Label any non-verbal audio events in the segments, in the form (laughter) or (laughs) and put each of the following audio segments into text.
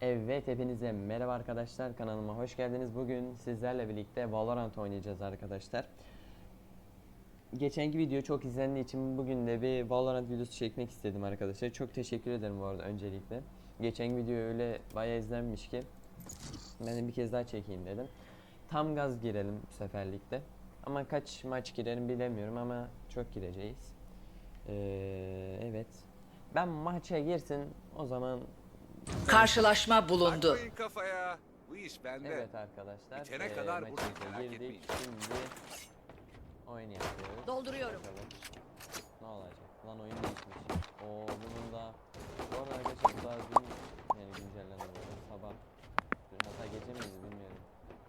Evet hepinize merhaba arkadaşlar kanalıma hoş geldiniz. Bugün sizlerle birlikte Valorant oynayacağız arkadaşlar. Geçenki video çok izlendiği için bugün de bir Valorant videosu çekmek istedim arkadaşlar. Çok teşekkür ederim bu arada öncelikle. Geçen video öyle bayağı izlenmiş ki ben de bir kez daha çekeyim dedim. Tam gaz girelim bu seferlikte. Ama kaç maç girerim bilemiyorum ama çok gireceğiz. Ee, evet. Ben maça girsin o zaman Karşılaşma bulundu. Takmayın kafaya. Bu iş bende. Evet arkadaşlar. Bitene eee, kadar buradayım, merak girdik. etmeyin. Şimdi oyun yapıyoruz. Dolduruyorum. Bakalım. Ne olacak? Lan oyun değişmiş. Oo bunun da bu arada arkadaşlar bu daha dün yani güncellendi bu arada. sabah. Dün hatta gece miydi bilmiyorum.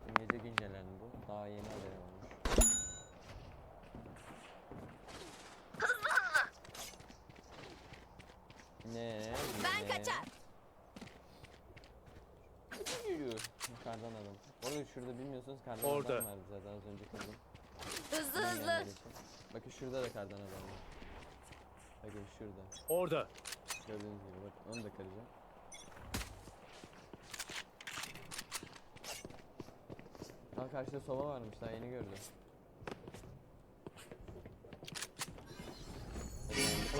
Dün gece güncellendi bu. Daha yeni haberim olmuş. Ne? Ben ne? kaçar. Yürü. Kardan arada şurada bilmiyorsunuz kardan Orada. adam vardı zaten az önce kırdım. Hızlı hızlı. Bakın şurada da kardan adam var. Bakın şurada. Orada. Gördüğünüz gibi bak onu da kıracağım. Aa karşıda soba varmış daha yeni gördüm.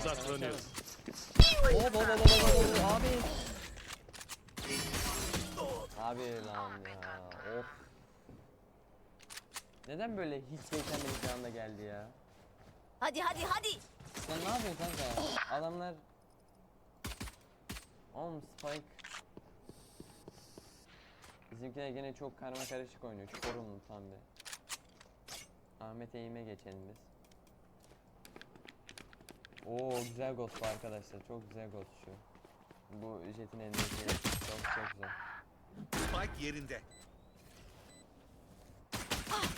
Odaklanıyorum. Oo baba baba baba abi. Abi lan ya of. Neden böyle hiç beklenmedik anda geldi ya? Hadi hadi hadi. Sen ne yapıyorsun kanka? Adamlar Oğlum Spike Bizimkiler gene çok karma karışık oynuyor. Çorumlu tam bir. Ahmet Eğim'e geçelim biz. Oo güzel ghost bu arkadaşlar. Çok güzel ghost şu. Bu jetin elindeki çok çok güzel. Spike yerinde.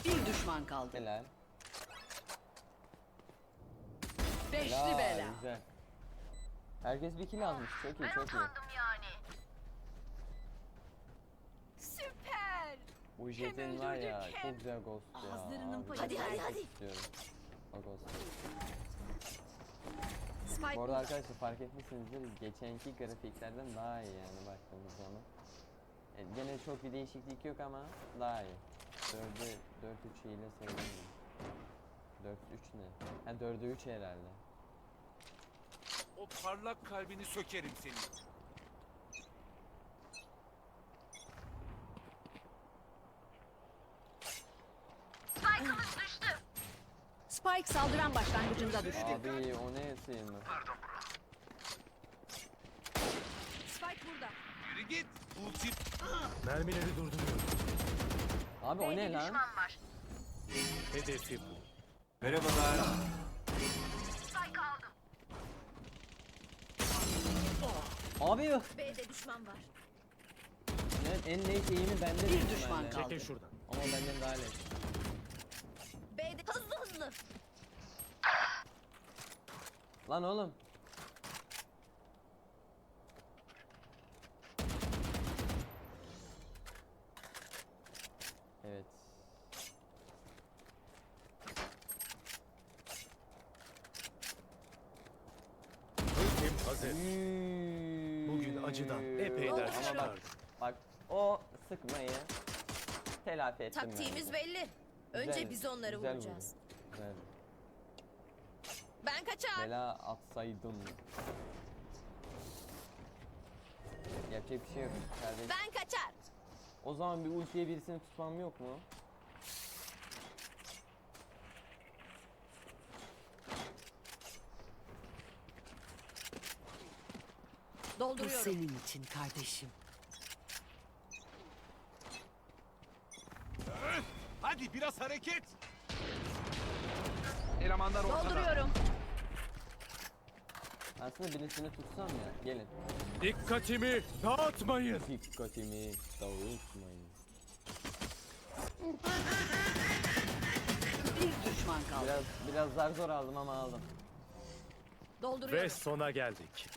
Bir düşman kaldı. Helal. Beşli Helal, bela. Güzel. Herkes bir kill almış. Çok iyi çok iyi. Süper. Bu jetin var ya çok güzel ghost ya. Ağızlarının Abi, payı. Hadi, ben hadi, çok hadi. istiyorum. O ghost. Spike Bu arada arkadaşlar fark etmişsinizdir geçenki grafiklerden daha iyi yani baktığımız zaman. Yani gene çok bir değişiklik yok ama daha iyi. 4'e 4 3 ile sayılmıyor. 4 3 ne? Ha 4'e 3 herhalde. O parlak kalbini sökerim senin. Spike saldıran başlangıcında düştü. Abi o ne sıyırma? Spike burada. Yürü git. Ulti Mermileri durduruyorum. Abi o ne lan? Hedefi bu. Abi B'de düşman var. ne, en late eğimi bende Bir düşman kaldı. Çekil şuradan. Ama benden daha late. B'de hızlı hızlı. Lan oğlum. Evet. Ultim hazır. Bugün Bugün acıdan epey ders Ama bak, o sıkmayı telafi ettim Taktiğimiz bence. belli. Önce Güzel, biz onları güzel vuracağız. Güzel. Ben kaçar. Bela atsaydım. Yapacak bir şey yok kardeşim. Ben kaçar. O zaman bir ultiye birisini tutmam yok mu? Bu senin için kardeşim. Hadi biraz hareket. Elemanlar ortada. Dolduruyorum. Aslında birisini tutsam ya. Gelin. Dikkatimi dağıtmayın. Dikkatimi dağıtmayın. Bir düşman kaldı. Biraz biraz zar zor aldım ama aldım. Dolduruyorum. Ve sona geldik.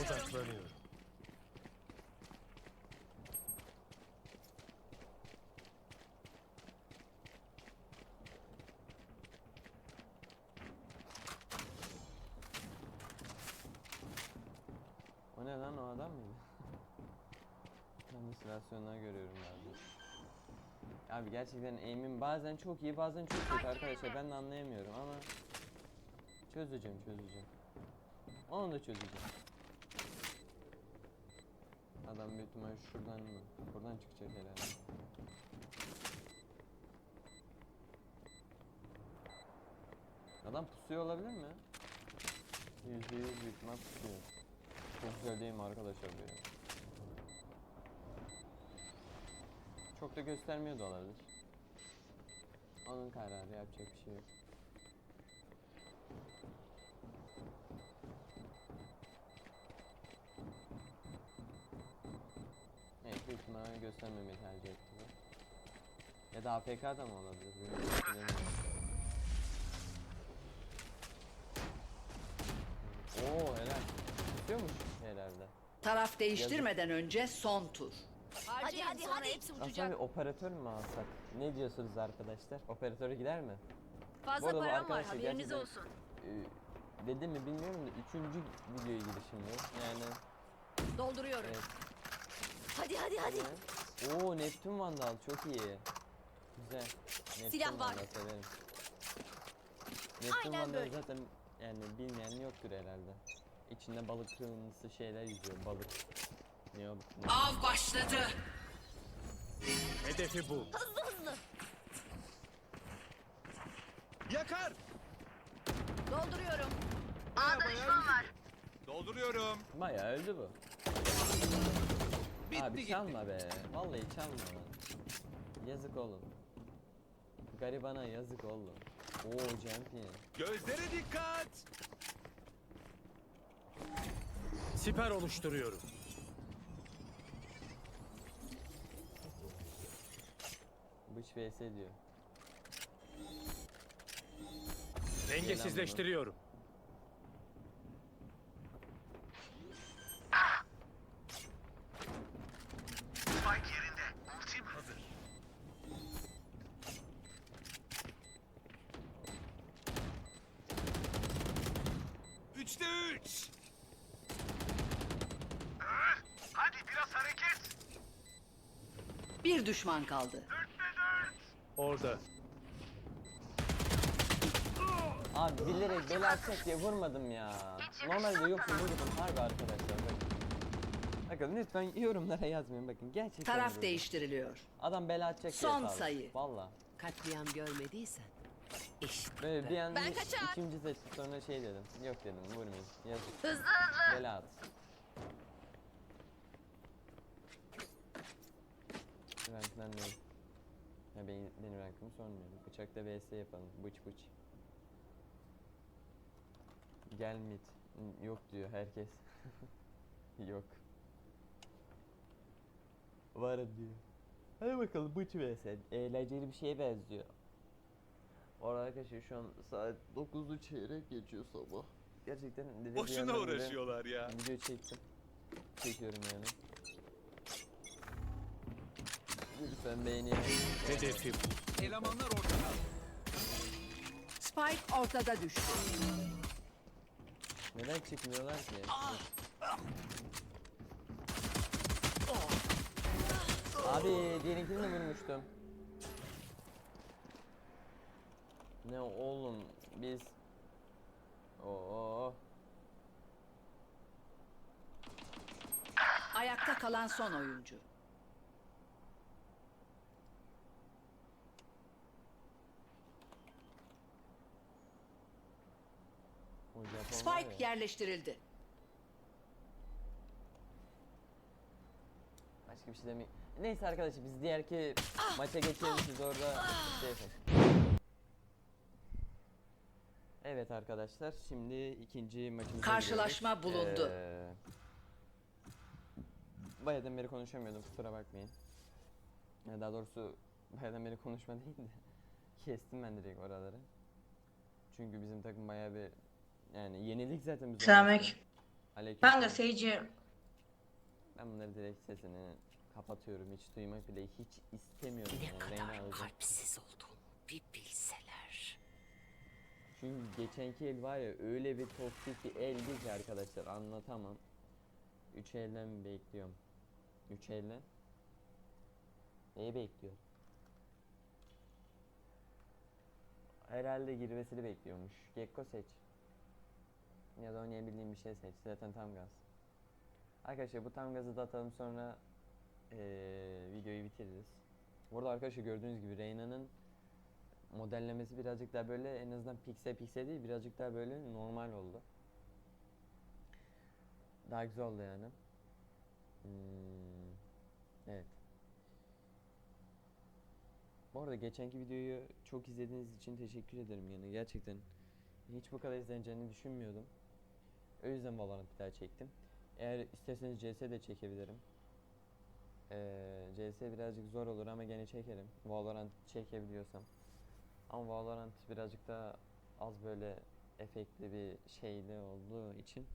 Odaklanıyorum. O ne lan o adam mıydı? halüsinasyonlar görüyorum galiba. Abi gerçekten aim'im bazen çok iyi bazen çok kötü arkadaşlar ben de anlayamıyorum ama çözeceğim çözeceğim. Onu da çözeceğim. Adam büyük ihtimal şuradan mı? Buradan çıkacak herhalde. Adam pusuyor olabilir mi? Yüzde yüz büyük ihtimal pusuyor. Mi arkadaşlar ya? Çok da göstermiyor da olabilir. Onun kararı yapacak bir şey yok. İhtimalle göstermemeyi tercih etti bu. Ya da AFK da mı olabilir? Bilmiyorum. Oo helal. Tutuyormuş herhalde. Taraf değiştirmeden önce son tur. Hadi hadi hadi. Hepsi Aslında bir operatör mü alsak? Ne diyorsunuz arkadaşlar? Operatöre gider mi? Bu Fazla arada bu param var arkadaşlar haberiniz gerçekten- olsun. Ee, dedim mi bilmiyorum da üçüncü videoya girişim bu. Yani Dolduruyorum. evet. Hadi hadi hadi. Oo Neptün Vandal çok iyi. Güzel. Neptün Silah var. Vandal severim. Neptün Aynen Vandal böyle. zaten yani bilmeyen yoktur herhalde. İçinde balık kırmızısı şeyler yüzüyor balık. Ne o? Ne? Av başladı. Hedefi bu. Hızlı hızlı. Yakar. Dolduruyorum. Dolduruyorum. Bayağı öldü bu. Bitti Abi gitti. çalma be. Vallahi çalma lan. Yazık oğlum. Garibana yazık oğlum. Oo champion. Gözlere dikkat. Siper oluşturuyorum. Bıç vs diyor. Dengesizleştiriyorum. Üçte üç. Bir düşman kaldı. Orada. Abi bilerek bela atacak diye vurmadım ya. Normalde yoksa vurdum harbi arkadaşlar bakın. Bakın lütfen yorumlara yazmayın bakın gerçekten Taraf vurdum. değiştiriliyor. Adam bela atacak diye Son sayı. Valla. Katliam görmediysen. İşte. Böyle bir anda Ben kaçar. ikinci seçti sonra şey dedim. Yok dedim vurmayayım. Yazık. Hızlı hızlı. Bela at. Ranklen değil. Ya benim, benim rankımı sormuyorum. Bıçakta vs yapalım. Bıç bıç. Gel mid. Yok diyor herkes. (laughs) Yok. Var diyor. Hadi bakalım bıç vs. Eğlenceli bir şeye benziyor. Orada arkadaşlar şu an saat 9'u çeyrek geçiyor sabah. Gerçekten dedi Boşuna uğraşıyorlar ya. Video çektim. Çekiyorum yani. Lütfen beğenin. Hedefi bu. Elemanlar ortada. Spike ortada düştü. Neden çıkmıyorlar ki? Abi diğerinkini de vurmuştum. Ne oğlum biz Oo Ayakta kalan son oyuncu. Spike yerleştirildi. Başka bir şey demeyeyim. Neyse arkadaşlar biz diğerki maça geçelim siz orada şey yapın. Evet arkadaşlar şimdi ikinci maçımıza Karşılaşma giriyoruz. bulundu. Ee, bayağıdan beri konuşamıyordum kusura bakmayın. Ya daha doğrusu bayağıdan beri konuşma (laughs) değil de kestim ben direkt oraları. Çünkü bizim takım bayağı bir yani yenilik zaten biz Selamünaleyküm. Aleyküm. Ben de seyirci Ben bunları direkt sesini kapatıyorum. Hiç duymak bile hiç istemiyorum. Ne yani. kadar Reyna kalpsiz olduğumu bir bilseler. Çünkü geçenki el var ya öyle bir toksik bir eldi ki arkadaşlar anlatamam. 3 elden bekliyorum. 3 elden. Neyi bekliyor? Herhalde girmesini bekliyormuş. Gekko seç. Ya da oynayabildiğin bir şey seç. Zaten tam gaz. Arkadaşlar bu tam gazı da atalım sonra eee, videoyu bitiririz. Burada arkadaşlar gördüğünüz gibi Reyna'nın modellemesi birazcık daha böyle en azından piksel piksel değil birazcık daha böyle normal oldu. Daha güzel oldu yani. Hmm, evet. Bu arada geçenki videoyu çok izlediğiniz için teşekkür ederim yani gerçekten hiç bu kadar izleneceğini düşünmüyordum. O yüzden Valorant bir daha çektim. Eğer isterseniz CS de çekebilirim. Ee, CS birazcık zor olur ama gene çekerim. Valorant çekebiliyorsam. Ama Valorant birazcık daha az böyle efektli bir şeyli olduğu için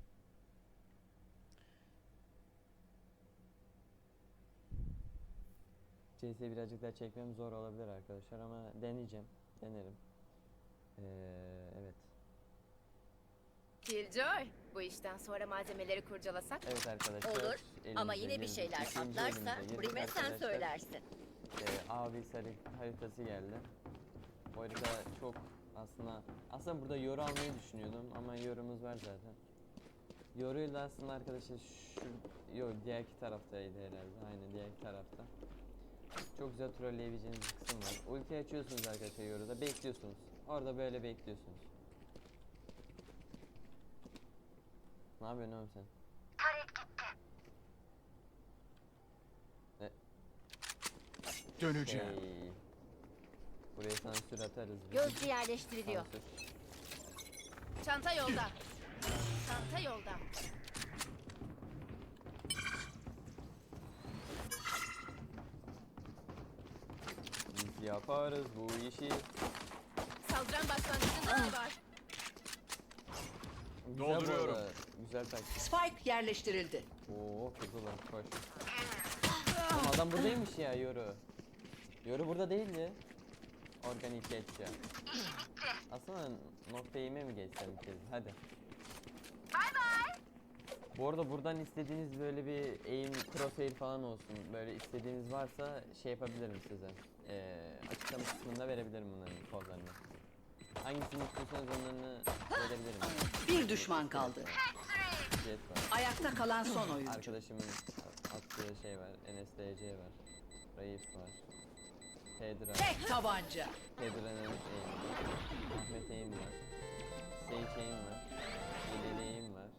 CS birazcık daha çekmem zor olabilir arkadaşlar ama deneyeceğim. Denerim. Ee, evet. Killjoy. Bu işten sonra malzemeleri kurcalasak Evet arkadaşlar. olur. Ama elimize yine bir girdik. şeyler İkinci patlarsa elimize girdik Brime sen arkadaşlar. söylersin. Ee, abi sarı haritası geldi. Bu harita çok aslında aslında burada yoru almayı düşünüyordum ama yorumuz var zaten. Yoruyla aslında arkadaşlar şu yok diğerki taraftaydı herhalde. Aynen diğerki tarafta. Çok güzel trolleyebileceğiniz bir kısım var. Ulti açıyorsunuz arkadaşlar yoruda bekliyorsunuz. Orada böyle bekliyorsunuz. Ne yapıyorsun oğlum sen? Döneceğim. Hey. Buraya sansür atarız. biz. Gözcü yerleştiriliyor. Sansür. Çanta yolda. Çanta yolda. Biz yaparız bu işi. Saldıran başlangıcında ne var? Güzel bu Dolduruyorum. arada, Güzel taktik. Spike yerleştirildi. Oo kuzular koş. Oğlum adam buradaymış ya Yoru. Yoru burada değildi. Organik geç ya. Aslında nokta yeme mi geçsem bir kez? Hadi. Bay bay. Bu arada buradan istediğiniz böyle bir aim crosshair falan olsun. Böyle istediğiniz varsa şey yapabilirim size. Ee, açıklama kısmında verebilirim bunların kodlarını. Hangisini istiyorsanız onlarını verebilirim. Bir düşman kaldı. Jet var. Ayakta kalan son oyuncu. Arkadaşımın attığı şey var. NSDC var. Raif var. Pedra. Tek tabanca. Pedra'nın var. Ahmet aim var. Sage aim var. Hileli aim var.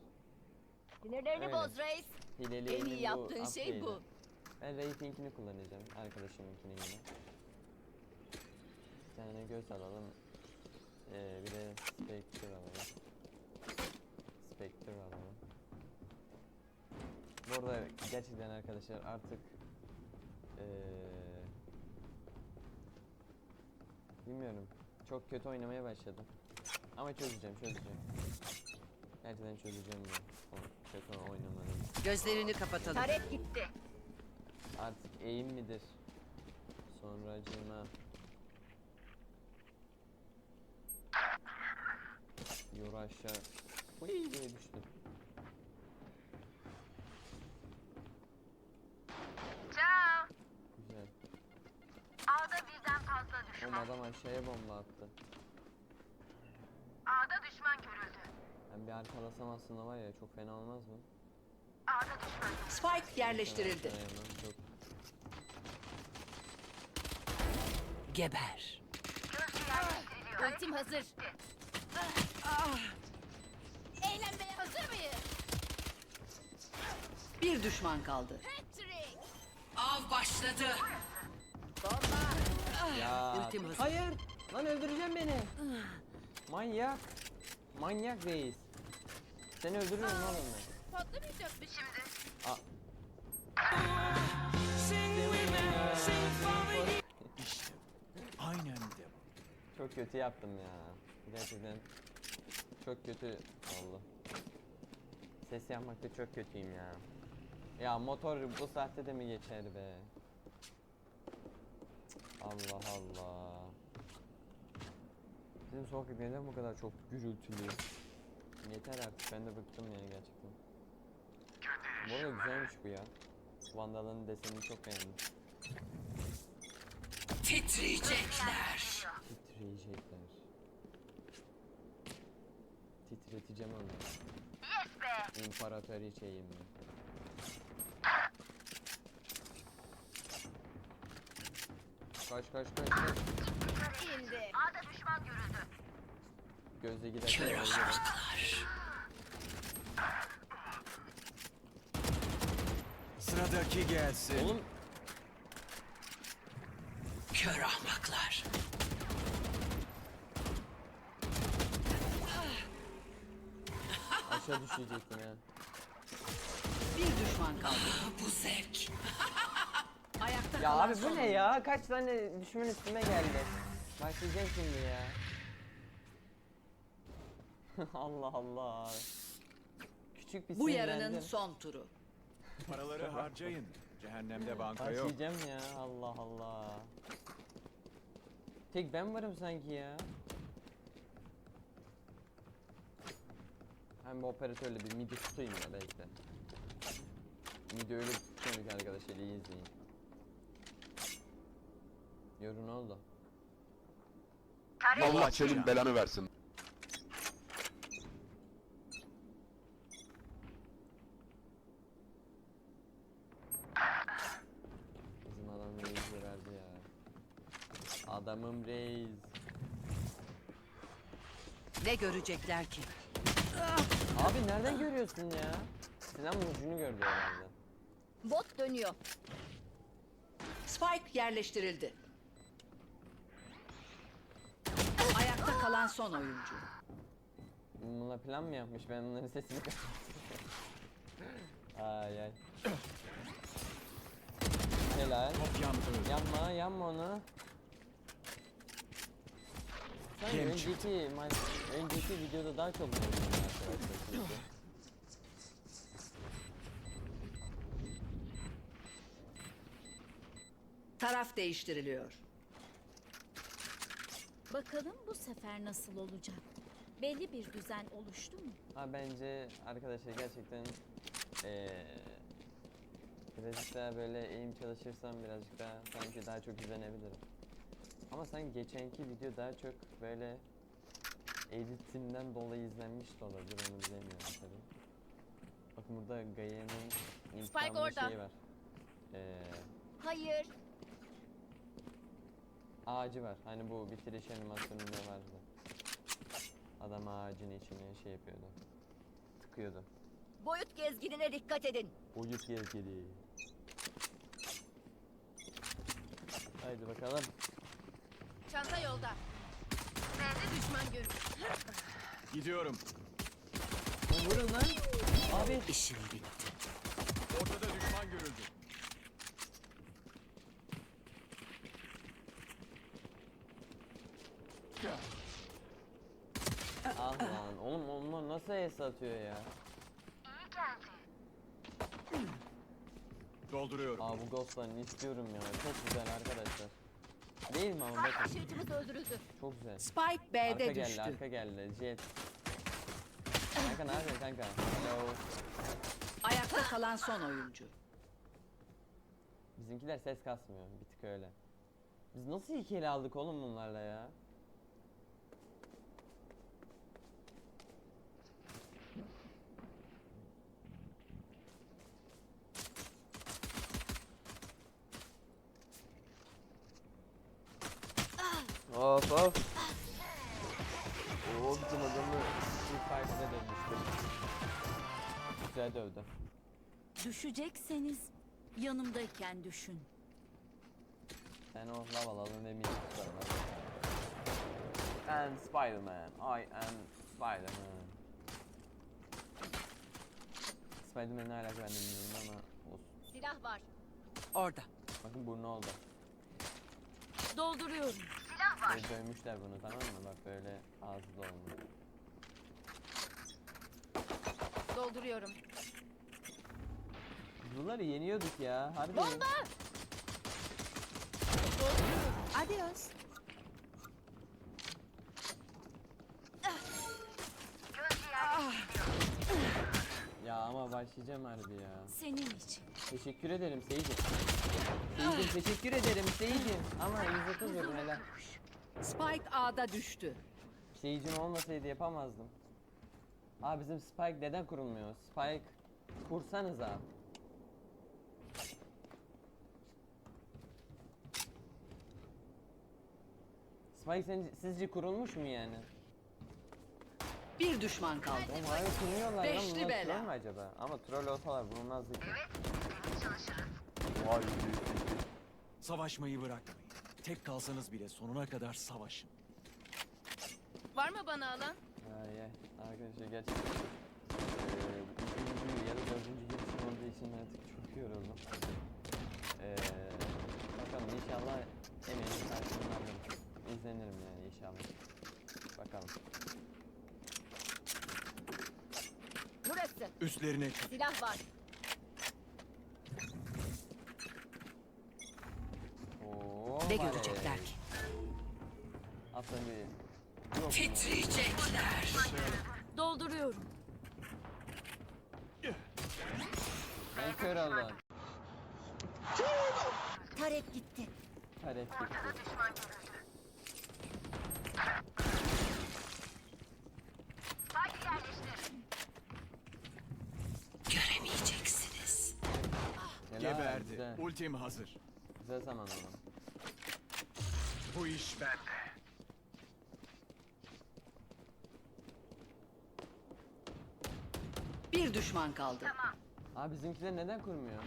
Sinirlerini Öyle. boz reis. Hileli En iyi aim'in yaptığın şey upgrade'i. bu. Ben Raif'inkini kullanacağım. Arkadaşımınkini yine. Bir tane göz alalım. Ee, bir de Spectre alalım. Spectre alalım. Bu arada gerçekten arkadaşlar artık ee, bilmiyorum. Çok kötü oynamaya başladım. Ama çözeceğim, çözeceğim. Gerçekten çözeceğim bu o kötü oynamanın. Gözlerini kapatalım. Taret gitti. Artık eğim midir? Sonracığıma. Yoru aşağı. Uy diye düştüm. Güzel. A'da birden fazla Oğlum adam aşağıya bomba attı. A'da düşman görüldü. Ben bir arkalasam aslında var ya çok fena olmaz mı? A'da düşman. Spike yerleştirildi. Aşağıya Çok Geber. Gözcü yerleştiriliyor. Ultim hazır. Eğlenmeye hazır mıyız? Bir düşman kaldı. Patrick. Av başladı. Ya Ultim hazır. hayır lan öldüreceğim beni. Manyak. Manyak reis. Seni öldürüyorum oğlum ben. Patlamayacak mı şimdi? Aa. Aynen de. Çok kötü yaptım ya. Gerçekten çok kötü oldu. Ses yapmakta çok kötüyüm ya. Ya motor bu saatte de mi geçer be? Allah Allah. Bizim sokak neden bu kadar çok gürültülü? Yeter artık ben de bıktım yani gerçekten. Bu arada güzelmiş bu ya. Vandal'ın desenini çok beğendim. Titriyecekler. Titreyecekler. Titreteceğim onu. Yes be. İmparatoriçeyim ben. Kaç kaç kaç kaç. İndi. A'da düşman görüldü. Gözle giderken Sıradaki gelsin. Oğlum Kör ahmaklar. aşağı düşecektin ha. Bir düşman kaldı. Bu zevk. Ayakta Ya kalan abi son bu ne oyuncu. ya? Kaç tane düşman üstüme geldi. Başlayacağım şimdi ya. (laughs) Allah Allah. Küçük bir Bu yarının sinirlendim. son turu. Paraları harcayın. Cehennemde banka yok. Başlayacağım ya. Allah Allah. Tek ben varım sanki ya. Hem bu operatörle bir midi tutayım ya belki de. Midi öyle tutmadık arkadaşlar iyi izleyin. Yorun oldu? Allah senin belanı versin. Bizim adam reis verdi ya. Adamım reis. Ne görecekler ki? Abi nereden görüyorsun ya? Sinan ucunu gördü herhalde. Bot dönüyor. Spike yerleştirildi. Ayakta kalan son oyuncu. Bununla plan mı yapmış? Ben bunların sesini ay ay. Helal. Top yandı. Yanma, yanma onu. Sen Yem önceki maç, önceki videoda daha çok vurdun arkadaşlar. Taraf değiştiriliyor. Bakalım bu sefer nasıl olacak? Belli bir düzen oluştu mu? Ha bence arkadaşlar gerçekten eee birazcık daha böyle eğim çalışırsam birazcık daha sanki daha çok izlenebilirim. Ama sanki geçenki video daha çok böyle editimden dolayı izlenmiş de olabilir onu bilemiyorum tabii. Bakın burada Gaia'nın intikamlı orada. şeyi var. Eee Hayır. Ağacı var. Hani bu bitiriş animasyonunda vardı. Adam ağacın içine şey yapıyordu. Tıkıyordu. Boyut gezginine dikkat edin. Boyut gezgini. Haydi bakalım. Çanta yolda. B'de düşman görüldü. Gidiyorum. Vurun lan. Abi. İşin bitti. Ortada düşman görüldü. Ah lan. Oğlum onlar nasıl es atıyor ya? İyi geldi. Dolduruyorum. Aa bu ghostlarını istiyorum ya. Çok güzel arkadaşlar. Değil mi ama bakın. Taşıyıcımız öldürüldü. Çok güzel. Spike B'de arka geldi, düştü. arka geldi. Jet. Kanka ne yapıyorsun kanka? Hello. Ayakta kalan son oyuncu. Bizimkiler ses kasmıyor. Bir tık öyle. Biz nasıl iki ele aldık oğlum bunlarla ya? Of of. Oo bizim adamı Street Fighter'e dönmüştü. Güzel dövdü. Düşecekseniz yanımdayken düşün. Ben o lav alalım ve mini tutalım. Ben Spider-Man. I am Spider-Man. Spider-Man ne alaka ben de bilmiyorum ama olsun. Silah var. Orada. Bakın burnu oldu. Dolduruyorum. Böyle dövmüşler bunu tamam mı? Bak böyle ağzı da olmuş. Dolduruyorum. Bunları yeniyorduk ya. Harbi. Bomba! Adios. Gözcü yerleştiriliyor. Ya ama başlayacağım harbi ya. Senin için. Teşekkür ederim Seyirci. Seyircim teşekkür ederim Seyircim. Ama 130 vurdum helal. Spike A'da düştü. Seyircim olmasaydı yapamazdım. Abi bizim Spike neden kurulmuyor? Spike kursanız abi. Spike sence, sizce kurulmuş mu yani? Bir düşman kaldı. Oğlum kurmuyorlar lan Beşli bunlar bela. troll mü acaba? Ama troll olsalar vurulmazdı ki. Vay Savaşmayı bırakmayın. Tek kalsanız bile sonuna kadar savaşın. Var mı bana alan? Ay ay arkadaşlar gerçekten eee üçüncü ya da dördüncü girişim olduğu için artık çok yoruldum. Eee bakalım inşallah emeğimin karşılığını alırım. İzlenirim yani inşallah. Bakalım. Burası. Üstlerine çık. Silah var. Oo, Ne görecekler ki? Bir mu? Titriyecekler. Dolduruyorum. Ben kör oldum. Tarek gitti. Taret gitti. Spike yerleştir. Göremeyeceksiniz. Helal, Geberdi. Güzel, Ultim hazır. güzel zaman oğlum. Bu iş bende. Bir düşman kaldı. Abi bizimkiler neden kurmuyor?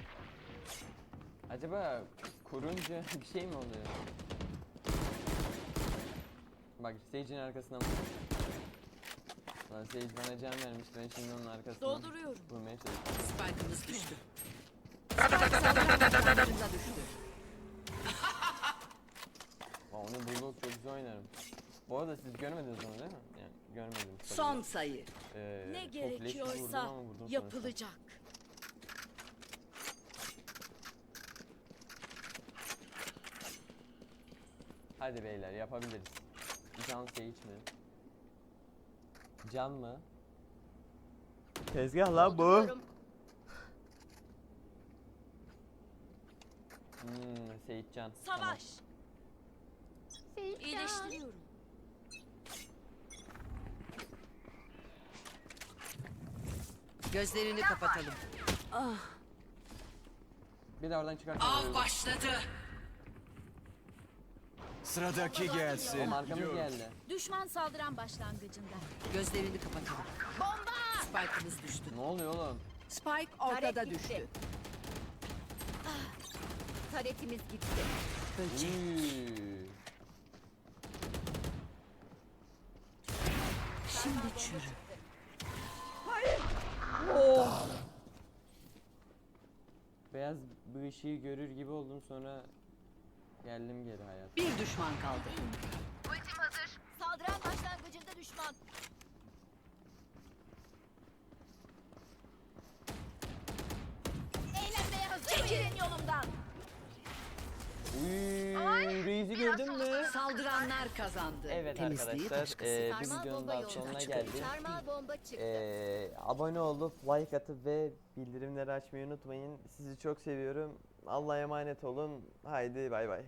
Acaba kurunca (laughs) bir şey mi oluyor? Bak Sage'in arkasından vur. Lan Sage bana can vermişti ben şimdi onun arkasından Dolduruyorum. vurmaya çalışıyorum. Spike'ımız düştü. Spike saldıran başlangıcında düştü. Aa, onu Bulldog çok güzel oynarım. Bu arada siz görmediniz onu değil mi? Yani görmedim. tabii. Son sayı. Ee, Ne çok vurdum gerekiyorsa ama vurdum sonuçta. yapılacak. Hadi beyler yapabiliriz. Can Sage mi? Can mı? Tezgah lan Dolduruyorum. Hmm, Seyit Can. Savaş. İyileştiriyorum. Gözlerini kapatalım. Tamam. Bir de oradan çıkartalım. Av başladı. Sıradaki gelsin. Oğlum arkamız geldi. Düşman saldıran başlangıcında. Gözlerini kapatalım. Bomba! Spike'ımız düştü. Ne oluyor oğlum? Spike ortada Tarek gitti. Taretimiz gitti. Böcek. Üy. Şimdi çürü. Beyaz bir ışığı görür gibi oldum sonra geldim geri hayat. Bir düşman kaldı. Ultim hazır. Saldıran başlangıcında düşman. Eğlenmeye hazır Çekilin yolumdan. Reis'i gördün mü? Saldıranlar kazandı. Evet Temizliği arkadaşlar başkası. eee, bir Sarmal videonun bomba daha yok. sonuna geldik. Sarmal bomba çıktı. Eee, abone olup like atıp ve bildirimleri açmayı unutmayın. Sizi çok seviyorum. Allah'a emanet olun. Haydi bay bay.